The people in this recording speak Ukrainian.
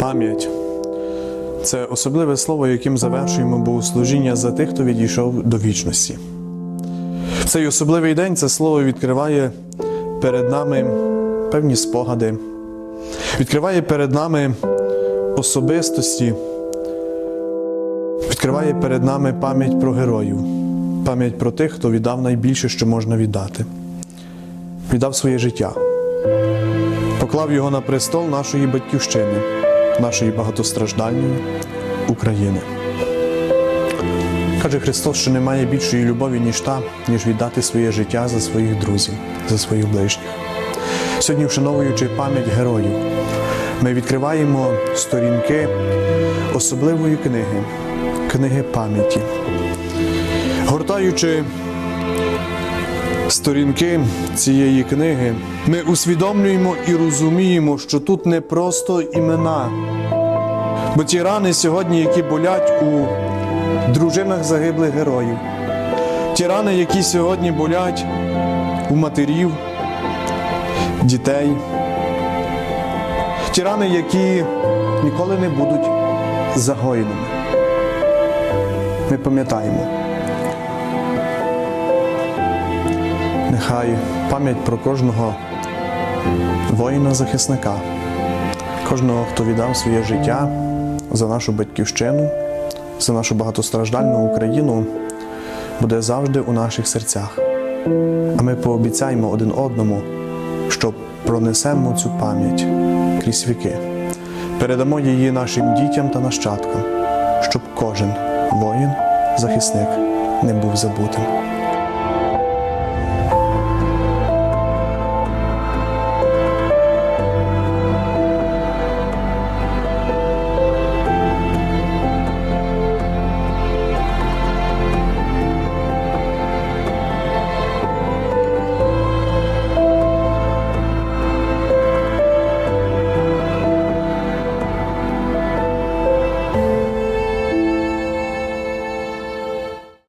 Пам'ять. Це особливе слово, яким завершуємо богослужіння за тих, хто відійшов до вічності. В цей особливий день це слово відкриває перед нами певні спогади, відкриває перед нами особистості, відкриває перед нами пам'ять про героїв, пам'ять про тих, хто віддав найбільше, що можна віддати, віддав своє життя. Поклав його на престол нашої батьківщини, нашої багатостраждальної України. Каже Христос, що немає більшої любові, ніж та, ніж віддати своє життя за своїх друзів, за своїх ближніх. Сьогодні, вшановуючи пам'ять героїв, ми відкриваємо сторінки особливої книги, книги пам'яті. Гортаючи сторінки цієї книги, ми усвідомлюємо і розуміємо, що тут не просто імена, бо ті рани сьогодні, які болять у дружинах загиблих героїв, ті рани, які сьогодні болять у матерів, дітей, ті рани, які ніколи не будуть загоєними. Ми пам'ятаємо. Нехай пам'ять про кожного воїна-захисника, кожного, хто віддав своє життя за нашу батьківщину, за нашу багатостраждальну Україну, буде завжди у наших серцях. А ми пообіцяємо один одному, що пронесемо цю пам'ять крізь віки, передамо її нашим дітям та нащадкам, щоб кожен воїн, захисник не був забутим.